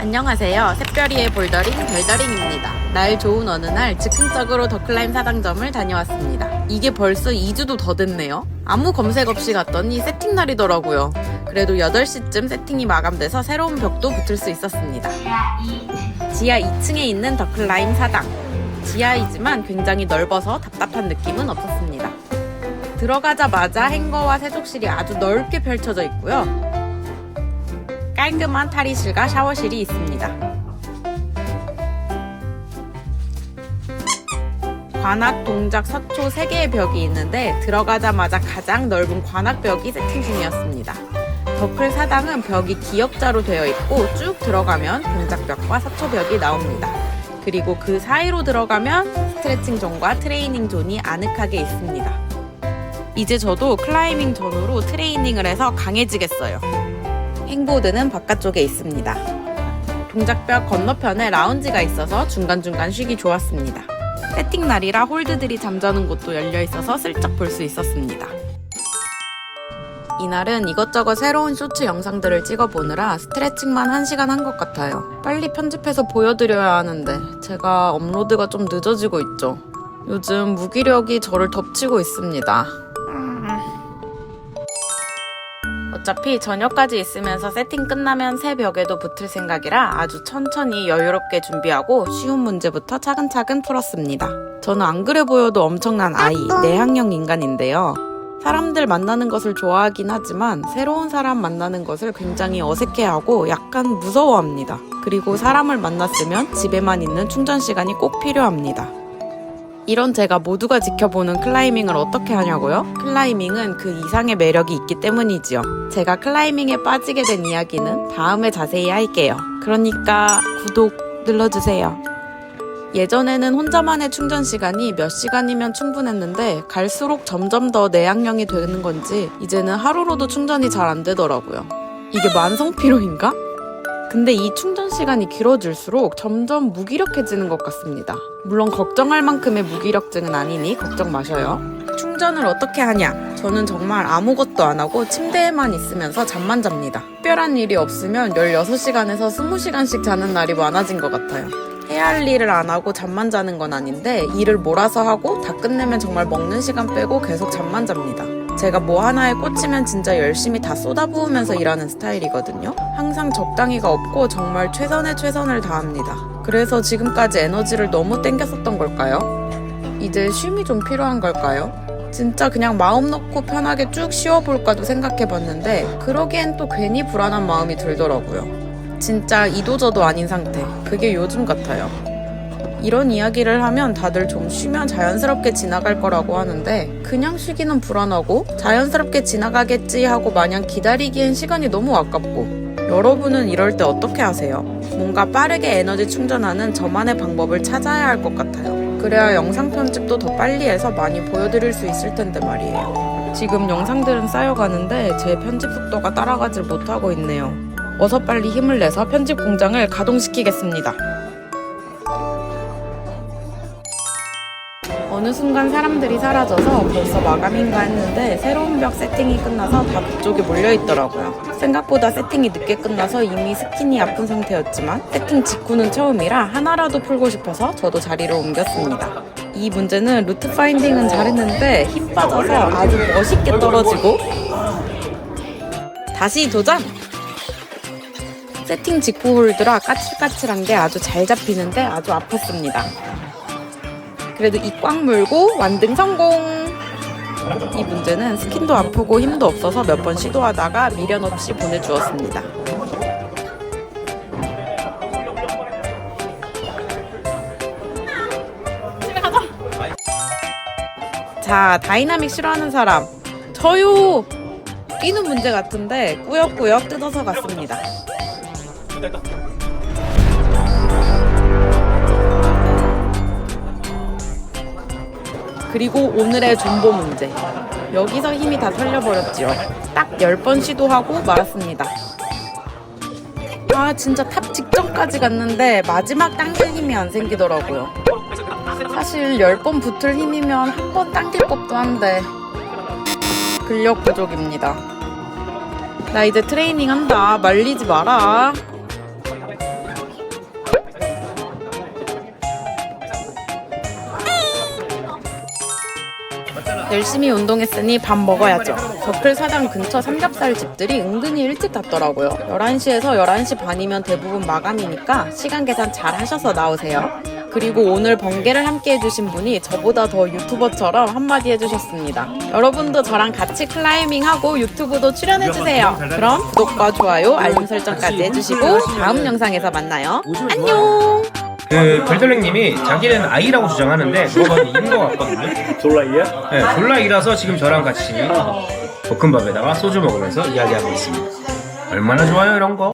안녕하세요. 샛별이의 볼더링 별더링입니다. 날 좋은 어느 날 즉흥적으로 더클라임 사당점을 다녀왔습니다. 이게 벌써 2주도 더 됐네요. 아무 검색 없이 갔더니 세팅 날이더라고요. 그래도 8시쯤 세팅이 마감돼서 새로운 벽도 붙을 수 있었습니다. 지하 2층에 있는 더클라임 사당. 지하이지만 굉장히 넓어서 답답한 느낌은 없었습니다. 들어가자마자 행거와 세족실이 아주 넓게 펼쳐져 있고요. 깔끔한 탈의실과 샤워실이 있습니다. 관악, 동작, 서초 3개의 벽이 있는데 들어가자마자 가장 넓은 관악벽이 세팅 중이었습니다. 더클 사당은 벽이 기역자로 되어 있고 쭉 들어가면 동작벽과 서초벽이 나옵니다. 그리고 그 사이로 들어가면 스트레칭 존과 트레이닝 존이 아늑하게 있습니다. 이제 저도 클라이밍 전후로 트레이닝을 해서 강해지겠어요. 행보드는 바깥쪽에 있습니다. 동작벽 건너편에 라운지가 있어서 중간중간 쉬기 좋았습니다. 세팅 날이라 홀드들이 잠자는 곳도 열려 있어서 슬쩍 볼 수 있었습니다. 이날은 이것저것 새로운 쇼츠 영상들을 찍어보느라 스트레칭만 1시간 한 것 같아요. 빨리 편집해서 보여드려야 하는데 제가 업로드가 좀 늦어지고 있죠. 요즘 무기력이 저를 덮치고 있습니다. 어차피 저녁까지 있으면서 세팅 끝나면 새 벽에도 붙을 생각이라 아주 천천히 여유롭게 준비하고 쉬운 문제부터 차근차근 풀었습니다. 저는 안 그래 보여도 엄청난 아이, 내향형 인간인데요. 사람들 만나는 것을 좋아하긴 하지만 새로운 사람 만나는 것을 굉장히 어색해하고 약간 무서워합니다. 그리고 사람을 만났으면 집에만 있는 충전 시간이 꼭 필요합니다. 이런 제가 모두가 지켜보는 클라이밍을 어떻게 하냐고요? 클라이밍은 그 이상의 매력이 있기 때문이지요. 제가 클라이밍에 빠지게 된 이야기는 다음에 자세히 할게요. 그러니까 구독 눌러주세요. 예전에는 혼자만의 충전 시간이 몇 시간이면 충분했는데 갈수록 점점 더 내향형이 되는 건지 이제는 하루로도 충전이 잘 안 되더라고요. 이게 만성 피로인가? 근데 이 충전 시간이 길어질수록 점점 무기력해지는 것 같습니다. 물론 걱정할 만큼의 무기력증은 아니니 걱정 마셔요. 충전을 어떻게 하냐? 저는 정말 아무것도 안 하고 침대에만 있으면서 잠만 잡니다. 특별한 일이 없으면 16시간에서 20시간씩 자는 날이 많아진 것 같아요. 해야 할 일을 안 하고 잠만 자는 건 아닌데 일을 몰아서 하고 다 끝내면 정말 먹는 시간 빼고 계속 잠만 잡니다. 제가 뭐 하나에 꽂히면 진짜 열심히 다 쏟아부으면서 일하는 스타일이거든요. 항상 적당히가 없고 정말 최선의 최선을 다합니다. 그래서 지금까지 에너지를 너무 땡겼었던 걸까요? 이제 쉼이 좀 필요한 걸까요? 진짜 그냥 마음 놓고 편하게 쭉 쉬어볼까도 생각해봤는데 그러기엔 또 괜히 불안한 마음이 들더라고요. 진짜 이도저도 아닌 상태. 그게 요즘 같아요. 이런 이야기를 하면 다들 좀 쉬면 자연스럽게 지나갈 거라고 하는데 그냥 쉬기는 불안하고 자연스럽게 지나가겠지 하고 마냥 기다리기엔 시간이 너무 아깝고 여러분은 이럴 때 어떻게 하세요? 뭔가 빠르게 에너지 충전하는 저만의 방법을 찾아야 할 것 같아요. 그래야 영상 편집도 더 빨리 해서 많이 보여드릴 수 있을 텐데 말이에요. 지금 영상들은 쌓여가는데 제 편집 속도가 따라가질 못하고 있네요. 어서 빨리 힘을 내서 편집 공장을 가동시키겠습니다. 어느 순간 사람들이 사라져서 벌써 마감인가 했는데 새로운 벽 세팅이 끝나서 다 그쪽에 몰려있더라고요. 생각보다 세팅이 늦게 끝나서 이미 스킨이 아픈 상태였지만 세팅 직후는 처음이라 하나라도 풀고 싶어서 저도 자리를 옮겼습니다. 이 문제는 루트 파인딩은 잘했는데 힘 빠져서 아주 멋있게 떨어지고 다시 도전! 세팅 직후 홀드라 까칠까칠한 게 아주 잘 잡히는데 아주 아팠습니다. 그래도 이 꽉 물고 완등 성공! 이 문제는 스킨도 아프고 힘도 없어서 몇 번 시도하다가 미련 없이 보내주었습니다. 집에 가자! 자, 다이나믹 싫어하는 사람. 저요! 끼는 문제 같은데 꾸역꾸역 뜯어서 갔습니다. 그리고 오늘의 존보 문제. 여기서 힘이 다 털려버렸지요. 딱 10번 시도하고 말았습니다. 아, 진짜 탑 직전까지 갔는데 마지막 당길 힘이 안 생기더라고요. 사실 10번 붙을 힘이면 한 번 당길 법도 한데 근력 부족입니다. 나 이제 트레이닝 한다. 말리지 마라. 열심히 운동했으니 밥 먹어야죠. 더클 사당 근처 삼겹살 집들이 은근히 일찍 닫더라고요. 11시에서 11시 반이면 대부분 마감이니까 시간 계산 잘 하셔서 나오세요. 그리고 오늘 번개를 함께 해주신 분이 저보다 더 유튜버처럼 한마디 해주셨습니다. 여러분도 저랑 같이 클라이밍하고 유튜브도 출연해주세요. 그럼 구독과 좋아요, 알림 설정까지 해주시고 다음 영상에서 만나요. 안녕! 그 별돌랭님이 자기는 아이라고 주장하는데 누가 봐도 이인 것 같거든요. 졸라이야? 네, 졸라이라서 지금 저랑 같이 볶음밥에다가 소주 먹으면서 이야기하고 있습니다. 얼마나 좋아요 이런 거?